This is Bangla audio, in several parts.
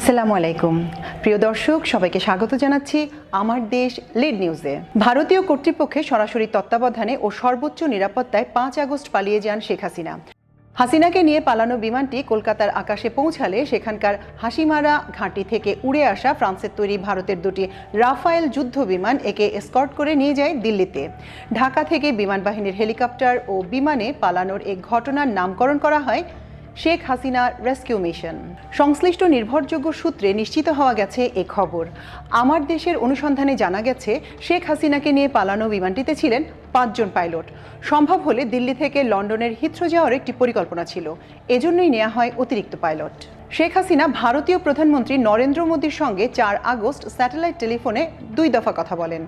আসসালামু আলাইকুম। প্রিয় দর্শক, সবাইকে স্বাগত জানাচ্ছি আমার দেশ লিড নিউজে। ভারতীয় কর্তৃপক্ষের সরাসরি তত্ত্বাবধানে ও সর্বোচ্চ নিরাপত্তায় পাঁচ আগস্ট পালিয়ে যান শেখ হাসিনা। হাসিনাকে নিয়ে পালানো বিমানটি কলকাতার আকাশে পৌঁছালে সেখানকার হাসিমারা ঘাঁটি থেকে উড়ে আসা ফ্রান্সের তৈরি ভারতের দুটি রাফায়েল যুদ্ধ বিমান একে এসকর্ট করে নিয়ে যায় দিল্লিতে। ঢাকা থেকে বিমান বাহিনীর হেলিকপ্টার ও বিমানে পালানোর এক ঘটনার নামকরণ করা হয় শেখ হাসিনা রেস্কিউ মিশন। সংশ্লিষ্ট নির্ভরযোগ্য সূত্রে নিশ্চিত হওয়া গেছে এ খবর। আমার দেশের অনুসন্ধানে জানা গেছে, শেখ হাসিনাকে নিয়ে পালানো বিমানটিতে ছিলেন পাঁচজন পাইলট। সম্ভব হলে দিল্লি থেকে লন্ডনের হিথ্রো যাওয়ার একটি পরিকল্পনা ছিল। এজন্যই নেওয়া হয় অতিরিক্ত পাইলট। শেখ হাসিনা ভারতীয় প্রধানমন্ত্রী নরেন্দ্র মোদীর সঙ্গে চার আগস্ট স্যাটেলাইট টেলিফোনে দুই দফা কথা বলেন।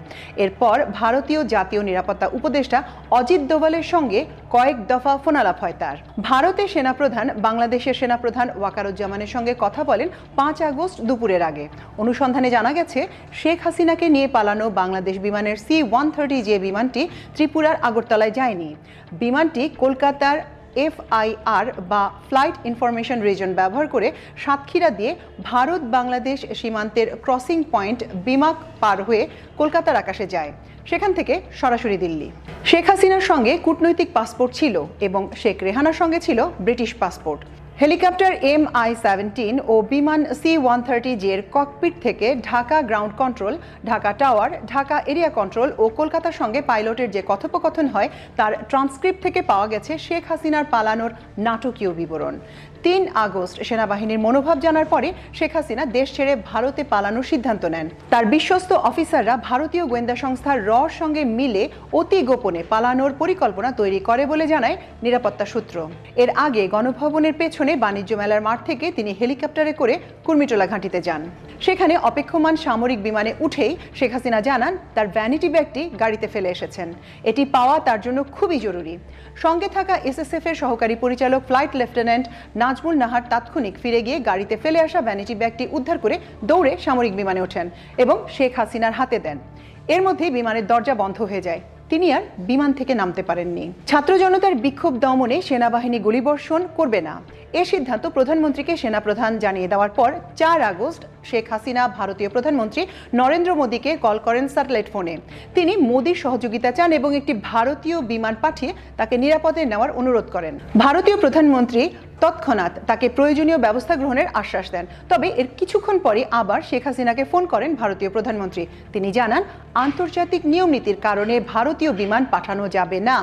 এরপর ভারতীয় জাতীয় নিরাপত্তা উপদেষ্টা অজিত দোভালের সঙ্গে কয়েক দফা ফোনালাপ হয় তার। ভারতের সেনাপ্রধান, বাংলাদেশের সেনাপ্রধান ওয়াকারুজ্জামানের সঙ্গে কথা বলেন পাঁচ আগস্ট দুপুরের আগে। অনুসন্ধানে জানা গেছে, শেখ হাসিনাকে নিয়ে পালানো বাংলাদেশ বিমানের সি ওয়ান থার্টি যে বিমানটি ত্রিপুরার আগরতলায় যায়নি। বিমানটি কলকাতার এফআইআর বা ফ্লাইট ইনফরমেশন রিজন ব্যবহার করে সাতক্ষীরা দিয়ে ভারত বাংলাদেশ সীমান্তের ক্রসিং পয়েন্ট বিমাক পার হয়ে কলকাতার আকাশে যায়। সেখান থেকে সরাসরি দিল্লি। শেখ হাসিনার সঙ্গে কূটনৈতিক পাসপোর্ট ছিল এবং শেখ রেহানার সঙ্গে ছিল British passport. Helicopter M I seventeen ও বিমান সি ওয়ান থার্টি জের ককপিট থেকে Dhaka ground control, Dhaka tower, Dhaka area control ও কলকাতার সঙ্গে পাইলটের যে কথোপকথন হয়, তার ট্রান্সক্রিপ্ট থেকে পাওয়া গেছে শেখ হাসিনার পালানোর নাটকীয় বিবরণ। তিন আগস্ট সেনাবাহিনীর মনোভাব জানার পরে শেখ হাসিনা দেশ ছেড়ে ভারতে পালানোর সিদ্ধান্ত নেন। তার বিশ্বস্ত অফিসাররা ভারতীয় গোয়েন্দা সংস্থা রর সঙ্গে মিলে অতি গোপনে পালানোর পরিকল্পনা তৈরি করে বলে জানায় নিরাপত্তা সূত্র। এর আগে গণভবনের পেছনে বাণিজ্য মেলার মাঠ থেকে তিনি হেলিকপ্টারে করে কুর্মিটোলা ঘাঁটিতে যান। সেখানে অপেক্ষমান সামরিক বিমানে উঠেই শেখ হাসিনা জানান, তার ভ্যানিটি ব্যাগটি গাড়িতে ফেলে এসেছেন। এটি পাওয়া তার জন্য খুবই জরুরি। সঙ্গে থাকা এসএসএফ এর সহকারী পরিচালক ফ্লাইট লেফটেন্যান্ট নাজমুল নাহার তাৎক্ষণিক ফিরে গিয়ে গাড়িতে ফেলে আসা ভ্যানিটি ব্যাগটি উদ্ধার করে দৌড়ে সামরিক বিমানে ওঠেন এবং শেখ হাসিনার হাতে দেন। এর মধ্যেই বিমানের দরজা বন্ধ হয়ে যায়। তিনি আর বিমান থেকে নামতে পারেননি। ছাত্র জনতার বিক্ষোভ দমনে সেনাবাহিনী গুলিবর্ষণ করবে না। এ সিদ্ধান্ত প্রধানমন্ত্রীকে সেনাপ্রধান জানিয়ে দেওয়ার পর চার আগস্ট শেখ হাসিনা ভারতীয় প্রধানমন্ত্রী নরেন্দ্র মোদীকে কল করেন স্যাটেলাইট ফোনে। তিনি মোদীর সহযোগিতা চান এবং একটি ভারতীয় বিমান পাঠিয়ে তাকে নিরাপদে নেওয়ার অনুরোধ করেন। ভারতীয় প্রধানমন্ত্রী তৎক্ষণাৎ তাকে প্রয়োজনীয় ব্যবস্থা গ্রহণের আশ্বাস দেন। তবে এর কিছুক্ষণ পরে আবার শেখ হাসিনাকে ফোন করেন ভারতীয় প্রধানমন্ত্রী। তিনি জানান, আন্তর্জাতিক নিয়ম নীতির কারণে ভারতীয় বিমান পাঠানো যাবে না।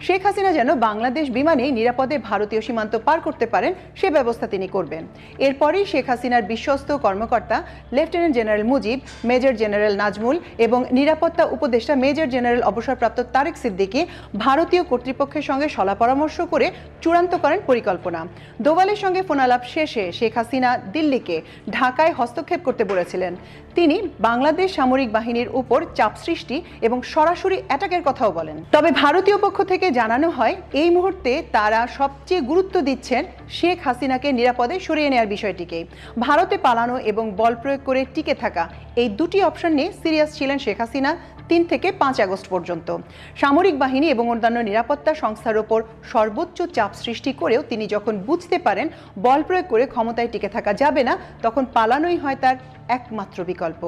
শেখ হাসিনা যেন বাংলাদেশ বিমানে নিরাপদে ভারতীয় সীমান্ত পার করতে পারেন, সে ব্যবস্থা তিনি করবেন। এরপরেই শেখ হাসিনার বিশ্বস্ত কর্মকর্তা, lieutenant general Mujib, major general Nazmul এবং নিরাপত্তা উপদেষ্টা মেজর জেনারেল অবসরপ্রাপ্ত তারেক সিদ্দিকী ভারতীয় কর্তৃপক্ষের সঙ্গে সলা পরামর্শ করে চূড়ান্ত করেন পরিকল্পনা। দোভালের সঙ্গে ফোনালাপ শেষে শেখ হাসিনা দিল্লিকে ঢাকায় হস্তক্ষেপ করতে বলেছিলেন। তিনি বাংলাদেশ সামরিক বাহিনীর উপর চাপ সৃষ্টি এবং সরাসরি অ্যাটাকের কথাও বলেন। তবে ভারতীয় পক্ষ থেকে জানানো হয়, এই মুহূর্তে তারা সবচেয়ে গুরুত্ব দিচ্ছেন শেখ হাসিনাকে নিরাপদে সরিয়ে নেওয়ার বিষয়টিকে। ভারতে পালানো এবং বল প্রয়োগ করে টিকে থাকা, এই দুটি অপশন নিয়ে সিরিয়াস ছিলেন শেখ হাসিনা। তিন থেকে পাঁচ আগস্ট পর্যন্ত। সামরিক বাহিনী এবং অন্যান্য নিরাপত্তা সংস্থার ওপর সর্বোচ্চ চাপ সৃষ্টি করেও তিনি যখন বুঝতে পারেন বল প্রয়োগ করে ক্ষমতায় টিকে থাকা যাবে না, তখন পালানোই হয় তার একমাত্র বিকল্প।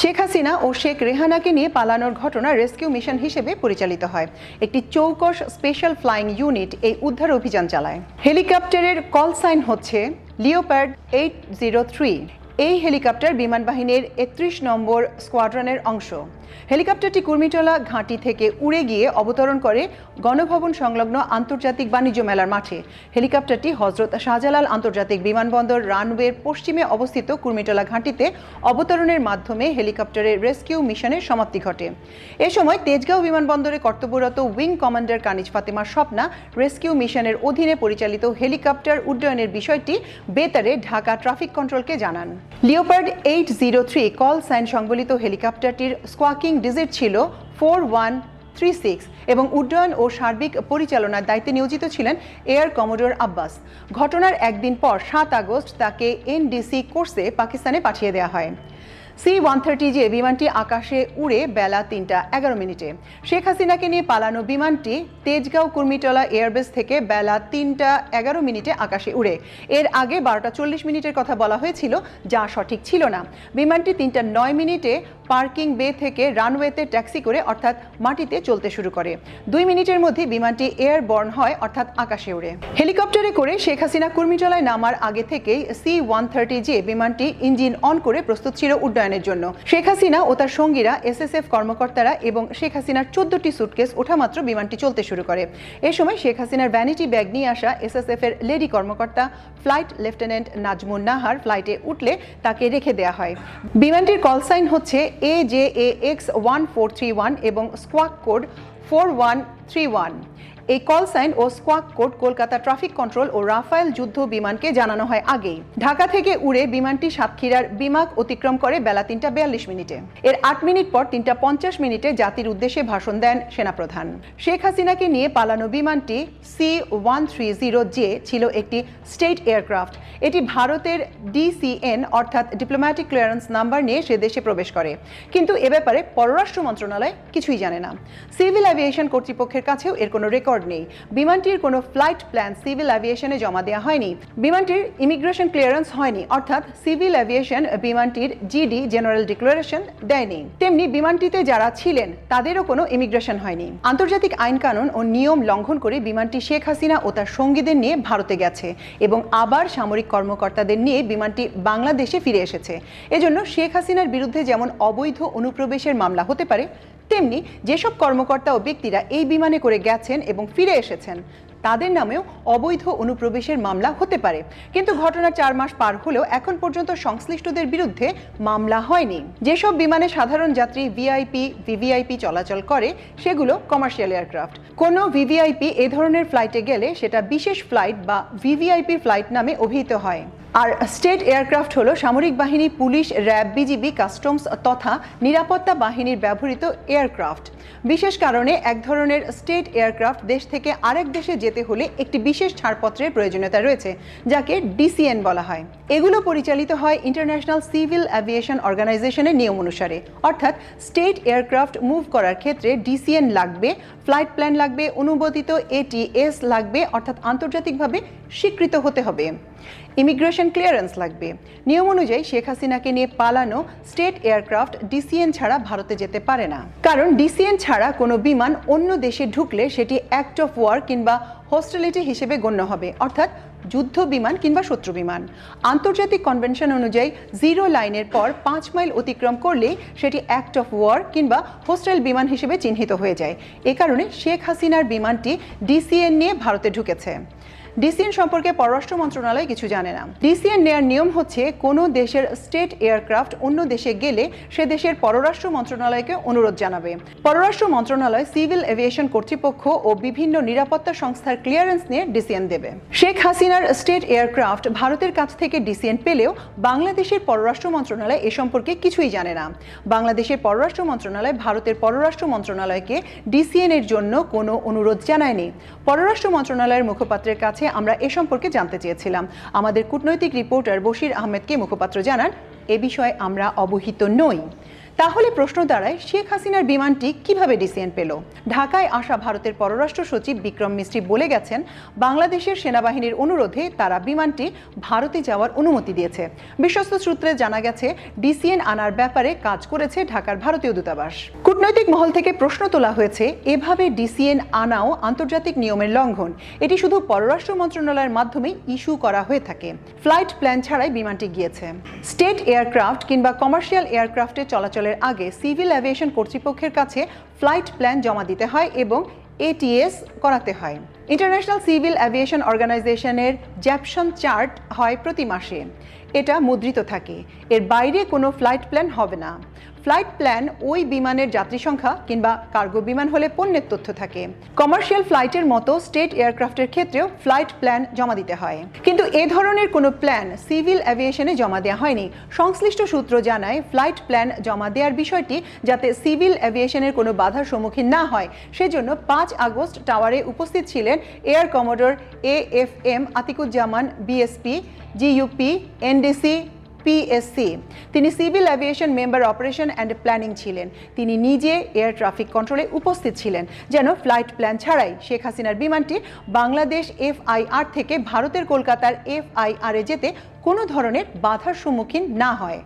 শেখ হাসিনা ও শেখ রেহানাকে নিয়ে পালানোর ঘটনা রেস্কিউ মিশন হিসেবে পরিচালিত হয়। একটি চৌকস স্পেশাল ফ্লাইং ইউনিট এই উদ্ধার অভিযান চালায়। হেলিকপ্টারের কল সাইন হচ্ছে লিওপ্যাড এইট জিরো থ্রি। এই হেলিকপ্টার বিমান বাহিনীর একত্রিশ নম্বর স্কোয়াড্রনের অংশ। হেলিকপ্টারটি কুর্মিটোলা ঘাঁটি থেকে উড়ে গিয়ে অবতরণ করে গণভবন সংলগ্ন আন্তর্জাতিক বাণিজ্য মেলার মাঠে। হেলিকপ্টারটি হজরত শাহজালাল আন্তর্জাতিক বিমানবন্দর রানওয়ের পশ্চিমে অবস্থিত কুর্মিটোলা ঘাঁটিতে অবতরণের মাধ্যমে হেলিকপ্টারের রেস্কিউ মিশনের সমাপ্তি ঘটে। এ সময় তেজগাঁও বিমানবন্দরে কর্তব্যরত উইং কমান্ডার কানিজ ফাতেমার স্বপ্না রেস্কিউ মিশনের অধীনে পরিচালিত হেলিকপ্টার উড্ডয়নের বিষয়টি বেতারে ঢাকা ট্রাফিক কন্ট্রোলকে জানান। Leopard eight zero three call sign সংবলিত হেলিকপ্টারটির স্কোয়াকিং ডিজিট ছিল ফোর ওয়ান থ্রি সিক্স এবং উড্ডয়ন ও সার্বিক পরিচালনার দায়িত্বে নিয়োজিত ছিলেন এয়ার কমোডোর আব্বাস। ঘটনার একদিন পর সাত আগস্ট তাকে এনডিসি কোর্সে পাকিস্তানে পাঠিয়ে দেওয়া হয়। সি ওয়ান থার্টি যে বিমানটি আকাশে উড়ে বেলা তিনটা এগারো মিনিটে। শেখ হাসিনাকে নিয়ে পালানো বিমানটি তেজগাঁও কুর্মিটলা এয়ারবেস থেকে বেলা তিনটা এগারো মিনিটে আকাশে উড়ে। এর আগে বারোটা চল্লিশ মিনিটের কথা বলা হয়েছিল, যা সঠিক ছিল না। বিমানটি তিনটা নয় মিনিটে পার্কিং বে থেকে রানওয়েতে ট্যাক্সি করে, অর্থাৎ মাটিতে চলতে শুরু করে। দুই মিনিটের মধ্যে বিমানটি এয়ার বর্ন হয়, অর্থাৎ আকাশে উড়ে হেলিকপ্টারে করে শেখ হাসিনা কুর্মিটলায় নামার আগে থেকেই সি ওয়ান থার্টি যে বিমানটি ইঞ্জিন অন করে প্রস্তুত ছিল উড্ডয়নের জন্য। শেখ হাসিনা ও তার সঙ্গীরা এসএসএফ কর্মকর্তারা এবং শেখ হাসিনার চোদ্দটি সুটকেস ওঠামাত্র বিমানটি চলতে শুরু করে। এ সময় শেখ হাসিনার ভ্যানিটি ব্যাগ নিয়ে আসা এসএসএফ এর লেডি কর্মকর্তা ফ্লাইট লেফটেন্যান্ট নাজমুন নাহার ফ্লাইটে উঠলে তাকে রেখে দেওয়া হয়। বিমানটির কল সাইন হচ্ছে A J A X one four three one এবং squawk code four one three one এই কল সাইন ও squawk code Kolkata traffic control ও রাফায়েল যুদ্ধ বিমানকে জানানো হয় আগেই। ঢাকা থেকে উড়ে বিমানটি সাতক্ষীরার বিমাক অতিক্রম করে বেলা তিনটা বিয়াল্লিশ মিনিটে। এর আট মিনিট পর তিনটা পঞ্চাশ মিনিটে জাতির উদ্দেশ্যে ভাষণ দেন সেনাপ্রধান। শেখ হাসিনাকে নিয়ে পালানো বিমানটি C one three zero J ছিল একটি স্টেট এয়ারক্রাফট এটি ভারতের ডিসিএন অর্থাৎ ডিপ্লোম্যাটিক ক্লিয়ারেন্স নাম্বার নিয়ে সে দেশে প্রবেশ করে। কিন্তু এ ব্যাপারে পররাষ্ট্র মন্ত্রণালয় কিছুই জানে না। সিভিল অ্যাভিয়েশন কর্তৃপক্ষের কাছেও এর কোনো রেকর্ড নেই। বিমানটির কোনো ফ্লাইট প্ল্যান সিভিল অ্যাভিয়েশনে জমা দেওয়া হয়নি। বিমানটির ইমিগ্রেশন ক্লিয়ারেন্স হয়নি, অর্থাৎ সিভিল অ্যাভিয়েশন বিমানটির জিডি জেনারেল ডিক্লারেশন দেয়নি। তেমনি বিমানটিতে যারা ছিলেন, তাদেরও কোনো ইমিগ্রেশন হয়নি। আন্তর্জাতিক আইন কানুন ও নিয়ম লঙ্ঘন করে বিমানটি শেখ হাসিনা ও তার সঙ্গীদের নিয়ে ভারতে গেছে এবং আবার সামরিক কর্মকর্তাদের নিয়ে বিমানটি বাংলাদেশে ফিরে এসেছে। এজন্য শেখ হাসিনার বিরুদ্ধে যেমন অবৈধ অনুপ্রবেশের মামলা হতে পারে তেমনি যেসব কর্মকর্তা ও ব্যক্তিরা এই বিমানে করে গেছেন এবং ফিরে এসেছেন, তাদের নামেও অবৈধ অনুপ্রবেশের মামলা হতে পারে। কিন্তু ঘটনার চার মাস পার হলেও এখন পর্যন্ত সংশ্লিষ্টদের বিরুদ্ধে মামলা হয়নি। যেসব বিমানে সাধারণ যাত্রী ভিআইপি, ভিভিআইপি চলাচল করে, সেগুলো কমার্শিয়াল এয়ারক্রাফট। কোনো ভিভিআইপি এ ধরনের ফ্লাইটে গেলে সেটা বিশেষ ফ্লাইট বা ভিভিআইপি ফ্লাইট নামে অভিহিত হয়। আর স্টেট এয়ারক্রাফট হলো সামরিক বাহিনী, পুলিশ, র্যাব, বিজিবি, কাস্টমস তথা নিরাপত্তা বাহিনীর ব্যবহৃত এয়ারক্রাফট। বিশেষ কারণে এক ধরনের স্টেট এয়ারক্রাফট দেশ থেকে আরেক দেশে যেতে হলে একটি বিশেষ ছাড়পত্রের প্রয়োজনীয়তা রয়েছে, যাকে ডিসিএন বলা হয়। এগুলো পরিচালিত হয় ইন্টারন্যাশনাল সিভিল অ্যাভিয়েশন অর্গানাইজেশনের নিয়ম অনুসারে। অর্থাৎ স্টেট এয়ারক্রাফট মুভ করার ক্ষেত্রে ডিসিএন লাগবে, ফ্লাইট প্ল্যান লাগবে, অনুমোদিত এটিএস লাগবে, অর্থাৎ আন্তর্জাতিকভাবে স্বীকৃত হতে হবে। ইমিগ্রেশন ক্লিয়ারেন্স লাগবে। নিয়ম অনুযায়ী শেখ হাসিনাকে নিয়ে পালানো স্টেট এয়ারক্রাফট ডিসিএন ছাড়া ভারতে যেতে পারে না। কারণ ডিসিএন ছাড়া কোনো বিমান অন্য দেশে ঢুকলে সেটি অ্যাক্ট অফ ওয়ার কিংবা হোস্টেলিটি হিসেবে গণ্য হবে। অর্থাৎ যুদ্ধ বিমান কিংবা শত্রু বিমান। আন্তর্জাতিক কনভেনশন অনুযায়ী জিরো লাইনের পর পাঁচ মাইল অতিক্রম করলেই সেটি অ্যাক্ট অফ ওয়ার কিংবা হোস্টেল বিমান হিসেবে চিহ্নিত হয়ে যায়। এ কারণে শেখ হাসিনার বিমানটি ডিসিএন নিয়ে ভারতে ঢুকেছে। ডিসিএন সম্পর্কে পররাষ্ট্র মন্ত্রণালয় কিছু জানে না। ডিসিএন নেয়ার নিয়ম হচ্ছে, কোনো দেশের স্টেট এয়ারক্রাফট অন্য দেশে গেলে সে দেশের পররাষ্ট্র মন্ত্রণালয়কে অনুরোধ জানাবে। পররাষ্ট্র মন্ত্রণালয় সিভিল এভিয়েশন কর্তৃপক্ষ ও বিভিন্ন নিরাপত্তা সংস্থার ক্লিয়ারেন্স নিয়ে ডিসিএন দেবে। শেখ হাসিনার স্টেট এয়ারক্রাফট ভারতের কাছ থেকে ডিসিএন পেলেও বাংলাদেশের পররাষ্ট্র মন্ত্রণালয় এ সম্পর্কে কিছুই জানে না। বাংলাদেশের পররাষ্ট্র মন্ত্রণালয় ভারতের পররাষ্ট্র মন্ত্রণালয়কে ডিসিএন এর জন্য কোনো অনুরোধ জানায়নি। পররাষ্ট্র মন্ত্রণালয়ের মুখপাত্রের কাছে আমরা এ সম্পর্কে জানতে চেয়েছিলাম। আমাদের কূটনৈতিক রিপোর্টার বশির আহমেদকে মুখপাত্র জানান, এ বিষয়ে আমরা অবহিত নই। তাহলে প্রশ্ন দাঁড়ায়, শেখ হাসিনার বিমানটি কীভাবে ডিসিএন পেল? ঢাকায় আসা ভারতের পররাষ্ট্র সচিব বিক্রম মিস্ত্রি বলে গেছেন, বাংলাদেশের সেনাবাহিনীর অনুরোধে তারা বিমানটি ভারতে যাওয়ার অনুমতি দিয়েছে। বিশ্বস্ত সূত্রে জানা গেছে, ডিসিএন আনার ব্যাপারে কাজ করেছে ঢাকার ভারতীয় দূতাবাস। কূটনৈতিক মহল থেকে প্রশ্ন তোলা হয়েছে, এভাবে ডিসিএন আনাও আন্তর্জাতিক নিয়মের লঙ্ঘন। এটি শুধু পররাষ্ট্র মন্ত্রণালয়ের মাধ্যমে ইস্যু করা হয়ে থাকে। ফ্লাইট প্ল্যান ছাড়াই বিমানটি গিয়েছে। স্টেট এয়ারক্রাফট কিংবা কমার্শিয়াল এয়ারক্রাফটে চলাচলের আগে সিভিল অ্যাভিয়েশন কর্তৃপক্ষের কাছে ফ্লাইট প্ল্যান জমা দিতে হয় এবং এটিএস করাতে হয়। ইন্টারন্যাশনাল সিভিল অ্যাভিয়েশন অর্গানাইজেশনের জ্যাপশন চার্ট হয় প্রতি মাসে। এটা মুদ্রিত থাকে। এর বাইরে কোনো ফ্লাইট প্ল্যান হবে না। ফ্লাইট প্ল্যান ওই বিমানের যাত্রী সংখ্যা কিংবা কার্গো বিমান হলে পণ্যের তথ্য থাকে। কমার্শিয়াল ফ্লাইটের মতো স্টেট এয়ারক্রাফটের ক্ষেত্রেও ফ্লাইট প্ল্যান জমা দিতে হয়। কিন্তু এ ধরনের কোনো প্ল্যান সিভিল অ্যাভিয়েশনে জমা দেওয়া হয়নি। সংশ্লিষ্ট সূত্র জানায় ফ্লাইট প্ল্যান জমা দেওয়ার বিষয়টি যাতে সিভিল অ্যাভিয়েশনের কোনো বাধার সম্মুখীন না হয়, সেজন্য পাঁচ আগস্ট টাওয়ারে উপস্থিত ছিলেন air commodore A F M Atiquzzaman, BSP, GUP, NDC PSC তিনি civil aviation member operation and planning ছিলেন। তিনি নিজে এয়ার ট্রাফিক কন্ট্রোলে উপস্থিত ছিলেন, যেন ফ্লাইট প্ল্যান ছাড়াই শেখ হাসিনার বিমানটি বাংলাদেশ এফআইআর থেকে ভারতের কলকাতার এফআইআরে যেতে কোনো ধরনের বাধার সম্মুখীন না হয়।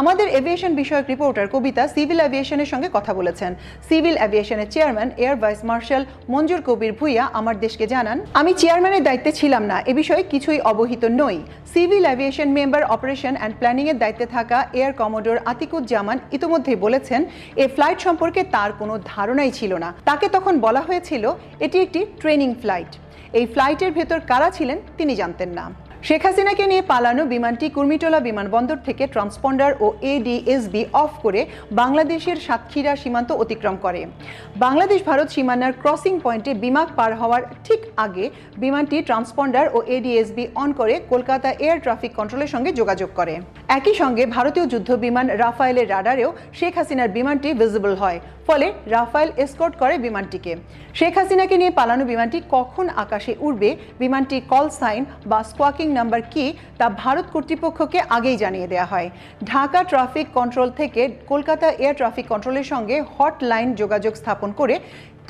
আমাদের এভিয়েশন বিষয়ক রিপোর্টার কবিতা সিভিল অ্যাভিয়েশনের সঙ্গে কথা বলেছেন। Civil অ্যাভিয়েশনের chairman air vice marshal Manzur Kabir Bhuiyan আমার দেশকে জানান, আমি চেয়ারম্যানের দায়িত্বে ছিলাম না, এ বিষয়ে কিছুই অবহিত নই। Civil aviation member operation and প্ল্যানিংয়ের দায়িত্বে থাকা এয়ার কমোডোর আতিকুজ্জামান ইতোমধ্যেই বলেছেন এই ফ্লাইট সম্পর্কে তার কোনো ধারণাই ছিল না। তাকে তখন বলা হয়েছিল, এটি একটি ট্রেনিং ফ্লাইট এই ফ্লাইটের ভেতর কারা ছিলেন, তিনি জানতেন না। শেখ হাসিনাকে নিয়ে পালানো বিমানটি কুর্মিটোলা বিমানবন্দর থেকে ট্রান্সপন্ডার ও এডিএসবি অফ করে বাংলাদেশের সাতক্ষীরা সীমান্ত অতিক্রম করে। বাংলাদেশ ভারত সীমানার ক্রসিং পয়েন্টে বিমাগ পার হওয়ার ঠিক আগে বিমানটি ট্রান্সপন্ডার ও এডিএসবি অন করে কলকাতা এয়ার ট্রাফিক কন্ট্রোলের সঙ্গে যোগাযোগ করে। একই সঙ্গে ভারতীয় যুদ্ধ বিমান রাফায়েলের রাডারেও শেখ হাসিনার বিমানটি ভিজিবল হয়, ফলে রাফায়েল এসকর্ট করে বিমানটিকে। শেখ হাসিনাকে নিয়ে পালানো বিমানটি কখন আকাশে উড়বে, বিমানটি কল সাইন বা স্কোয়াকিং নাম্বার কি তা ভারত কর্তৃপক্ষকে আগেই জানিয়ে দেওয়া হয়। ঢাকা ট্রাফিক কন্ট্রোল থেকে কলকাতা এয়ার ট্রাফিক কন্ট্রোলের সঙ্গে হটলাইন যোগাযোগ স্থাপন করে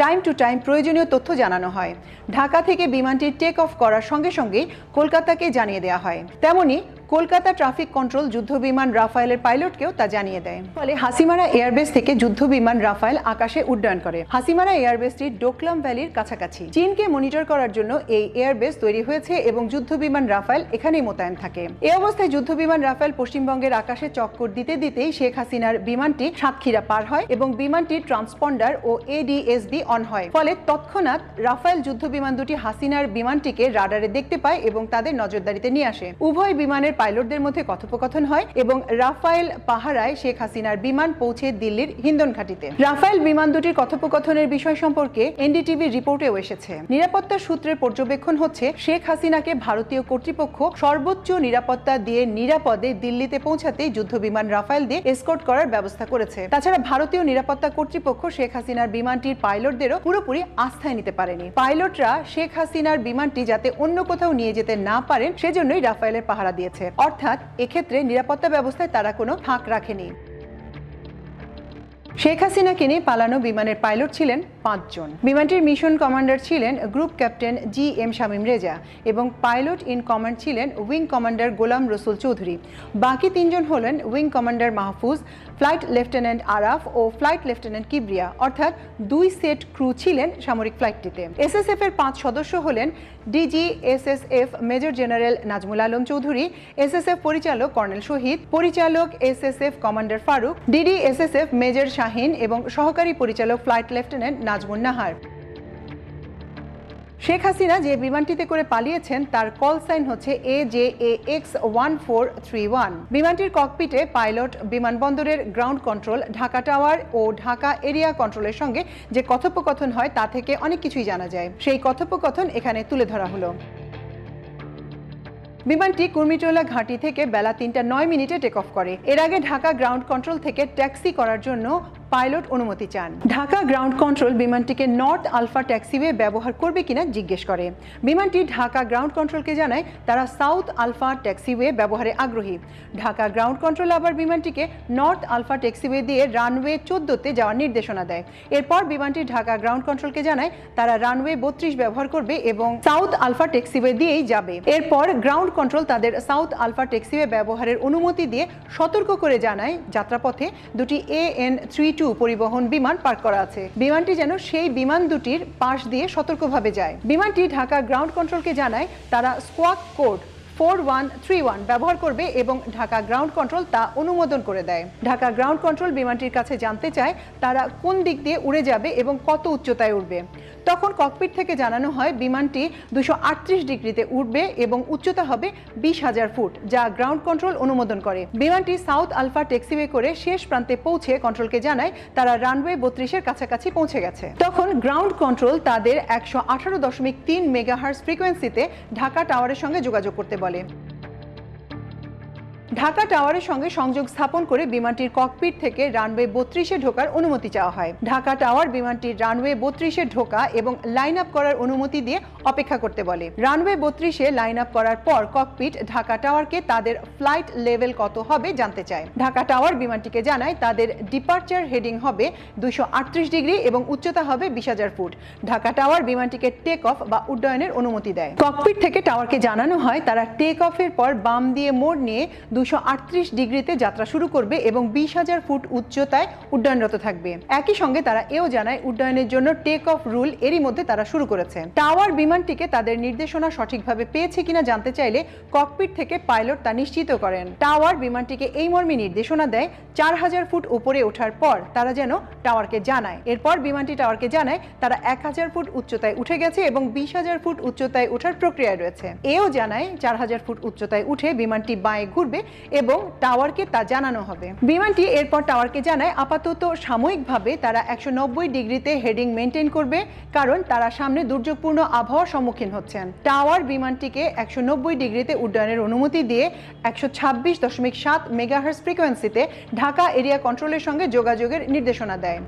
টাইম টু টাইম প্রয়োজনীয় তথ্য জানানো হয়। ঢাকা থেকে বিমানটি টেক অফ করার সঙ্গে সঙ্গেই কলকাতাকে জানিয়ে দেওয়া হয়। তেমনি কলকাতা ট্রাফিক কন্ট্রোল যুদ্ধ বিমান রাফায়েলের পাইলটকেও তা জানিয়ে দেয়। ফলে হাসিমারা এয়ারবেস থেকে যুদ্ধ বিমান রাফায়েল আকাশে উড্ডয়ন করে। হাসিমারা এয়ারবেসটি ডোকলাম ভ্যালির কাছাকাছি। চীনকে মনিটর করার জন্য এই এয়ারবেস তৈরি হয়েছে এবং যুদ্ধ বিমান রাফায়েল এখানেই মোতায়েন থাকে। এ অবস্থায় যুদ্ধ বিমান রাফায়েল পশ্চিমবঙ্গের আকাশে চক্কর দিতে দিতেই শেখ হাসিনার বিমানটি সাতক্ষীরা পার হয় এবং বিমানটি ট্রান্সপন্ডার ও এডিএসবি অন হয়। ফলে তৎক্ষণাৎ রাফায়েল যুদ্ধ বিমান দুটি হাসিনার বিমানটিকে রাডারে দেখতে পায় এবং তাদের নজরদারিতে নিয়ে আসে। উভয় বিমানের পাইলটদের মধ্যে কথোপকথন হয় এবং রাফায়েল পাহারায় শেখ হাসিনার বিমান পৌঁছে দিল্লির হিন্দন ঘাটিতে রাফায়েল বিমান দুটির কথোপকথনের বিষয় সম্পর্কে এনডিটিভির রিপোর্টেও এসেছে। নিরাপত্তা সূত্রের পর্যবেক্ষণ হচ্ছে, শেখ হাসিনাকে ভারতীয় কর্তৃপক্ষ সর্বোচ্চ নিরাপত্তা দিয়ে নিরাপদে দিল্লিতে পৌঁছাতেই যুদ্ধ বিমান রাফায়েল দিয়ে এসকর্ট করার ব্যবস্থা করেছে। তাছাড়া ভারতীয় নিরাপত্তা কর্তৃপক্ষ শেখ হাসিনার বিমানটির পাইলটদেরও পুরোপুরি আস্থায় নিতে পারেনি। পাইলটরা শেখ হাসিনার বিমানটি যাতে অন্য কোথাও নিয়ে যেতে না পারেন, সেজন্যই রাফায়েলের পাহারা দিয়েছে। অর্থাৎ এক্ষেত্রে নিরাপত্তা ব্যবস্থায় তারা কোনো ফাঁক রাখেনি। শেখ হাসিনাকে নিয়ে পালানো বিমানের পাইলট ছিলেন পাঁচজন। বিমানটির মিশন কমান্ডার ছিলেন group captain G M Shamim Reza এবং পাইলট ইন কমান্ড ছিলেন উইং কমান্ডার গোলাম রসুল চৌধুরী। বাকি তিনজন হলেন wing commander Mahfuz, flight lieutenant Araf ও ফ্লাইট লেফটেন্যান্ট কিবরিয়া, অর্থাৎ দুই সেট ক্রু ছিলেন সামরিক ফ্লাইটটিতে। এসএসএফ এর পাঁচ সদস্য হলেন DG SSF major general Nazmul Alam Chowdhury, SSF পরিচালক কর্নেল শহীদ, পরিচালক SSF commander Faruk DD SSF major Shahin এবং সহকারী পরিচালক ফ্লাইট লেফটেন্যান্ট নাজমুন নাহার। শেখ হাসিনা যে বিমানটিতে করে পালিয়েছেন, তার কল সাইন হচ্ছে A J A X one four three one বিমানটির ককপিটে পাইলট বিমানবন্দরের গ্রাউন্ড কন্ট্রোল, ঢাকা টাওয়ার ও ঢাকা এরিয়া কন্ট্রোলের সঙ্গে যে কথোপকথন হয়, তা থেকে অনেক কিছুই জানা যায়। সেই কথোপকথন এখানে তুলে ধরা হলো। বিমানটি কুর্মিটোলা ঘাঁটি থেকে বেলা তিনটা নয় মিনিটে টেক অফ করে। এর আগে ঢাকা গ্রাউন্ড কন্ট্রোল থেকে ট্যাক্সি করার জন্য পাইলট অনুমতি চান। ঢাকা গ্রাউন্ড কন্ট্রোল বিমানটিকে নর্থ আলফা ট্যাক্সিওয়ে ব্যবহার করবে কিনা জিজ্ঞেস করে। বিমানটি ঢাকা গ্রাউন্ড কন্ট্রোলকে জানায়, তারা সাউথ আলফা ট্যাক্সিওয়ে ব্যবহারে আগ্রহী। ঢাকা গ্রাউন্ড কন্ট্রোল আবার বিমানটিকে নর্থ আলফা ট্যাক্সিওয়ে দিয়ে রানওয়ে চোদ্দতে যাওয়ার নির্দেশনা দেয়। এরপর বিমানটি ঢাকা গ্রাউন্ড কন্ট্রোলকে জানায়, তারা রানওয়ে বত্রিশ ব্যবহার করবে এবং সাউথ আলফা ট্যাক্সিওয়ে দিয়েই যাবে। এরপর গ্রাউন্ড কন্ট্রোল তাদের সাউথ আলফা ট্যাক্সিওয়ে ব্যবহারের অনুমতি দিয়ে সতর্ক করে জানায়, যাত্রাপথে দুটি এ এন থ্রি টু পরিবহন বিমান পার্ক করা আছে। বিমানটি যেন সেই বিমান দুটির পাশ দিয়ে সতর্কভাবে যায়। বিমানটি ঢাকা গ্রাউন্ড কন্ট্রোলকে জানায়, তারা squawk code four one three one ব্যবহার করবে এবং ঢাকা গ্রাউন্ড কন্ট্রোল তা অনুমোদন করে দেয়। ঢাকা গ্রাউন্ড কন্ট্রোল বিমানটির কাছে জানতে চায়, তারা কোন দিক দিয়ে উড়ে যাবে এবং কত উচ্চতায় উঠবে তখন ককপিট থেকে জানানো হয় বিমানটি দুশো ডিগ্রিতে উঠবে এবং উচ্চতা হবে বিশ হাজার ফুট, যা গ্রাউন্ড কন্ট্রোল অনুমোদন করে। বিমানটি সাউথ আলফা ট্যাক্সিওয়ে করে শেষ প্রান্তে পৌঁছে কন্ট্রোলকে জানায়, তারা রানওয়ে বত্রিশের কাছাকাছি পৌঁছে গেছে। তখন গ্রাউন্ড কন্ট্রোল তাদের একশো আঠারো দশমিক তিন মেগাহার্স ফ্রিকোয়েন্সিতে ঢাকা টাওয়ারের সঙ্গে যোগাযোগ করতে বলে। ঢাকা টাওয়ারের সঙ্গে সংযোগ স্থাপন করে বিমানটির ককপিট থেকে রানওয়ে বত্রিশে ঢোকার অনুমতি চাওয়া হয়। ঢাকা টাওয়ার বিমানটির রানওয়ে বত্রিশে ঢোকা এবং লাইন আপ করার অনুমতি দিয়ে অপেক্ষা করতে বলে। রানওয়ে বত্রিশে লাইন আপ করার পর ককপিট ঢাকা টাওয়ারকে তাদের ফ্লাইট লেভেল কত হবে জানতে চায়। ঢাকা টাওয়ার বিমানটিকে জানায়, তাদের ডিপার্চার হেডিং হবে আটত্রিশ ডিগ্রি এবং উচ্চতা হবে বিশ হাজার ফুট। ঢাকা টাওয়ার বিমানটিকে টেক অফ বা উড্ডয়নের অনুমতি দেয়। ককপিট থেকে টাওয়ারকে জানানো হয়, তারা টেক অফের পর বাম দিয়ে মোড় নিয়ে দুশো ডিগ্রিতে যাত্রা শুরু করবে এবং বিশ হাজার ফুট উচ্চতায় উড্ডয়নরত থাকবে। একই সঙ্গে তারা এও জানায়, উড্ডয়নের জন্য টেক অফ রুল এরই মধ্যে তারা শুরু করেছে। টাওয়ার বিমানটিকে তাদের নির্দেশনা সঠিকভাবে পেয়েছে কিনা জানতে চাইলে ককপিট থেকে পাইলট তা নিশ্চিত করেন। টাওয়ার বিমানটিকে এই মর্মে নির্দেশনা দেয়, চার হাজার ফুট উপরে ওঠার পর তারা যেন টাওয়ারকে জানায়। এরপর বিমানটি টাওয়ারকে জানায়, তারা এক হাজার ফুট উচ্চতায় উঠে গেছে এবং বিশ হাজার ফুট উচ্চতায় ওঠার প্রক্রিয়ায় রয়েছে। এও জানায়, চার হাজার ফুট উচ্চতায় উঠে বিমানটি বাঁয়ে ঘুরবে এবং টাওয়ারকে তা জানানো হবে। বিমানটি এরপর টাওয়ারকে জানায়, আপাতত সাময়িকভাবে তারা একশো নব্বই ডিগ্রিতে হেডিং মেনটেন করবে, কারণ তারা সামনে দুর্যোগপূর্ণ আবহাওয়ার সম্মুখীন হচ্ছেন। টাওয়ার বিমানটিকে একশো নব্বই ডিগ্রিতে উড্ডয়নের অনুমতি দিয়ে একশো ছাব্বিশ দশমিক সাত মেগাহার্স ফ্রিকোয়েন্সিতে ঢাকা এরিয়া কন্ট্রোলের সঙ্গে যোগাযোগের নির্দেশনা দেয়।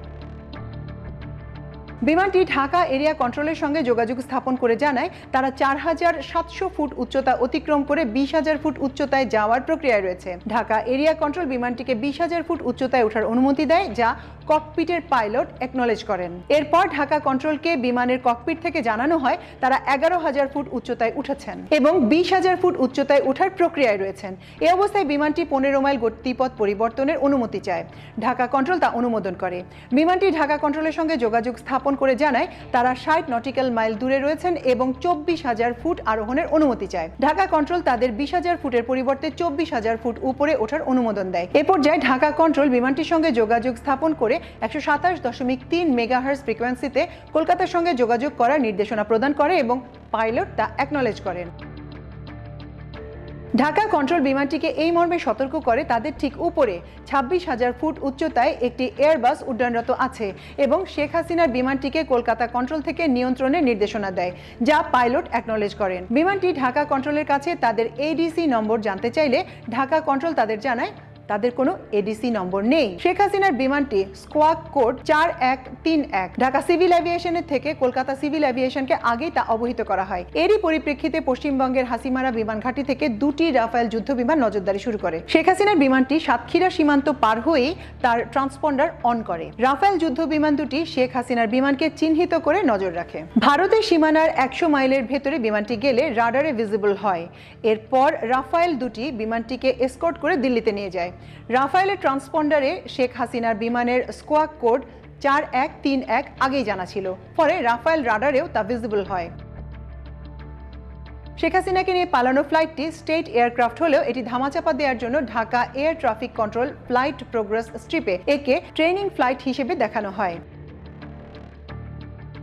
বিমানটি ঢাকা এরিয়া কন্ট্রোলের সঙ্গে যোগাযোগ স্থাপন করে জানায়, তারা চার হাজার সাতশো ফুট উচ্চতা অতিক্রম করে বিশ হাজার ফুট উচ্চতায় যাওয়ার প্রক্রিয়ায় রয়েছে। ঢাকা এরিয়া কন্ট্রোল বিমানটিকে বিশ হাজার ফুট উচ্চতায় ওঠার অনুমতি দেয়, যা ককপিটের পাইলট একনলেজ করেন। এরপর ঢাকা কন্ট্রোলকে বিমানের ককপিট থেকে জানানো হয়, তারা এগারো হাজার ফুট উচ্চতায় উঠেছেন এবং বিশ হাজার ফুট উচ্চতায় ওঠার প্রক্রিয়ায় রয়েছেন। এ অবস্থায় বিমানটি পনেরো মাইল গতিপথ পরিবর্তনের অনুমতি চায়। ঢাকা কন্ট্রোল তা অনুমোদন করে। বিমানটি ঢাকা কন্ট্রোলের সঙ্গে যোগাযোগ স্থাপন করে জানায়, তারা ষাট নটিক্যাল মাইল দূরে রয়েছেন এবং চব্বিশ হাজার ফুট আরোহণের অনুমতি চায়। ঢাকা কন্ট্রোল তাদের বিশ হাজার ফুটের পরিবর্তে চব্বিশ হাজার ফুট উপরে ওঠার অনুমোদন দেয়। এ পর্যায়ে ঢাকা কন্ট্রোল বিমানটির সঙ্গে যোগাযোগ স্থাপন করে একশো সাতাশ দশমিক তিন মেগাহার্স ফ্রিকোয়েন্সিতে কলকাতার সঙ্গে যোগাযোগ করার নির্দেশনা প্রদান করে এবং পাইলট তা অ্যাকনলেজ করেন। ঢাকা কন্ট্রোল বিমানটিকে এই মর্মে সতর্ক করে, তাদের ঠিক উপরে ছাব্বিশ হাজার ফুট উচ্চতায় একটি এয়ারবাস উড্ডয়নরত আছে এবং শেখ হাসিনার বিমানটিকে কলকাতা কন্ট্রোল থেকে নিয়ন্ত্রণের নির্দেশনা দেয়, যা পাইলট অ্যাকনোলেজ করেন। বিমানটি ঢাকা কন্ট্রোলের কাছে তাদের এডিসি নম্বর জানতে চাইলে ঢাকা কন্ট্রোল তাদের জানায় তাদের কোনো এডিসি নম্বর নেই। শেখ হাসিনার বিমানটি স্কোয়াক কোড চার এক তিন এক ঢাকা সিভিল অ্যাভিয়েশনের থেকে কলকাতা সিভিল অ্যাভিয়েশনকে আগেই তা অবহিত করা হয়। এরই পরিপ্রেক্ষিতে পশ্চিমবঙ্গের হাসিমারা বিমান ঘাঁটি থেকে দুটি রাফায়েল যুদ্ধ বিমান নজরদারি শুরু করে। শেখ হাসিনার বিমানটি সাতক্ষীরা সীমান্ত পার হয়েই তার ট্রান্সপন্ডার অন করে। রাফায়েল যুদ্ধ বিমান দুটি শেখ হাসিনার বিমানকে চিহ্নিত করে নজর রাখে। ভারতের সীমানার একশো মাইলের ভেতরে বিমানটি গেলে রাডারে ভিজিবল হয়। এরপর রাফায়েল দুটি বিমানটিকে এসকর্ট করে দিল্লিতে নিয়ে যায়। রাফায়েলের ট্রান্সপন্ডারে শেখ হাসিনার বিমানের স্কোয়াক কোড চার এক তিন এক আগেই জানা ছিল। ফলে রাফায়েল রাডারেও তা ভিজিবল হয়। শেখ হাসিনাকে নিয়ে পালানো ফ্লাইটটি স্টেট এয়ারক্রাফট হলেও এটি ধামাচাপা দেওয়ার জন্য Dhaka air traffic control flight progress স্ট্রিপে একে ট্রেনিং ফ্লাইট হিসেবে দেখানো হয়।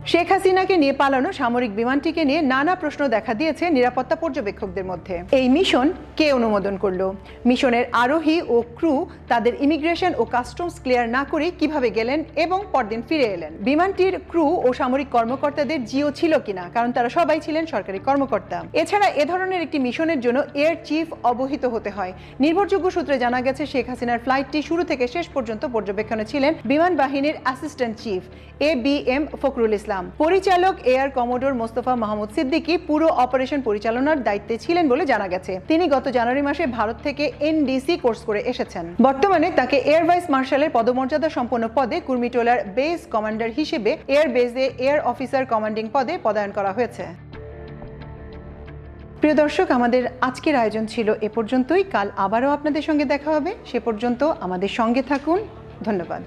শেখ হাসিনাকে নিয়ে পালানো সামরিক বিমানটিকে নিয়ে নানা প্রশ্ন দেখা দিয়েছে নিরাপত্তা পর্যবেক্ষকদের মধ্যে। এই মিশন কে অনুমোদন করল? মিশনের আরোহী ও ক্রু তাদের ইমিগ্রেশন ও কাস্টমস ক্লিয়ার না করে কীভাবে গেলেন এবং পরদিন ফিরে এলেন? বিমানটির ক্রু ও সামরিক কর্মকর্তাদের জিও ছিল কিনা? কারণ তারা সবাই ছিলেন সরকারি কর্মকর্তা। এছাড়া এ ধরনের একটি মিশনের জন্য এয়ার চিফ অবহিত হতে হয়। নির্ভরযোগ্য সূত্রে জানা গেছে, শেখ হাসিনার ফ্লাইটটি শুরু থেকে শেষ পর্যন্ত পর্যবেক্ষণে ছিলেন বিমান বাহিনীর assistant chief A B M Fakhrul Islam. পরিচালক এয়ার কমোডোর মোস্তফা মাহমুদ সিদ্দিকী পুরো অপারেশন পরিচালনার দায়িত্বে ছিলেন বলে জানা গেছে। তিনি গত জানুয়ারি মাসে ভারত থেকে এনডিসি কোর্স করে এসেছেন। বর্তমানে তাকে এয়ার ভাইস মার্শালের পদমর্যাদা সম্পন্ন পদে কুর্মিটোলার বেস কমান্ডার হিসেবে এয়ার বেসে এয়ার অফিসার কমান্ডিং পদে পদায়ন করা হয়েছে। প্রিয় দর্শক, আমাদের আজকের আয়োজন ছিল এ পর্যন্তই। কাল আবারও আপনাদের সঙ্গে দেখা হবে। সে পর্যন্ত আমাদের সঙ্গে থাকুন। ধন্যবাদ।